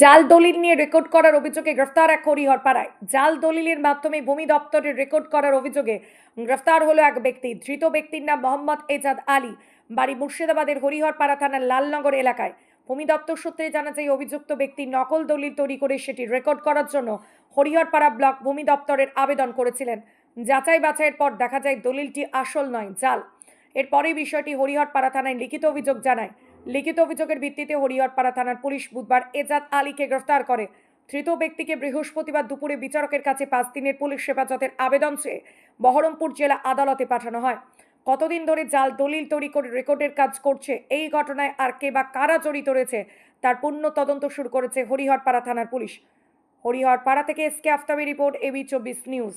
জাল দলিল নিয়ে রেকর্ড করার অভিযোগে গ্রেফতার এক হরিহর পাড়ায় জাল দলিলের মাধ্যমে ভূমি দপ্তরের রেকর্ড করার অভিযোগে গ্রেফতার হলো এক ব্যক্তি। ধৃত ব্যক্তির নাম মোহাম্মদ এজাদ আলী, বাড়ি মুর্শিদাবাদের হরিহরপাড়া থানার লালনগর এলাকায়। ভূমি দপ্তর সূত্রে জানা যায়, অভিযুক্ত ব্যক্তি নকল দলিল তৈরি করে সেটি রেকর্ড করার জন্য হরিহরপাড়া ব্লক ভূমি দপ্তরের আবেদন করেছিলেন। যাচাই বাছাইয়ের পর দেখা যায়, দলিলটি আসল নয়, জাল। এরপরে বিষয়টি হরিহরপাড়া থানায় লিখিত অভিযোগ জানায়। লিখিত অভিযোগের ভিত্তিতে হরিহরপাড়া থানার পুলিশ বুধবার এজাদ আলীকে গ্রেফতার করে। ধৃত ব্যক্তিকে বৃহস্পতিবার দুপুরে বিচারকের কাছে পাঁচ দিনের পুলিশ হেফাজতের আবেদন চেয়ে বহরমপুর জেলা আদালতে পাঠানো হয়। কতদিন ধরে জাল দলিল তৈরি করে রেকর্ডের কাজ করছে, এই ঘটনায় আর কে বা কারা জড়িত রয়েছে, তার পূর্ণ তদন্ত শুরু করেছে হরিহরপাড়া থানার পুলিশ। হরিহরপাড়া থেকে S K Aftabi report A B চব্বিশ নিউজ।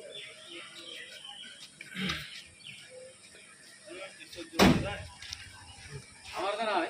আমার তো নয়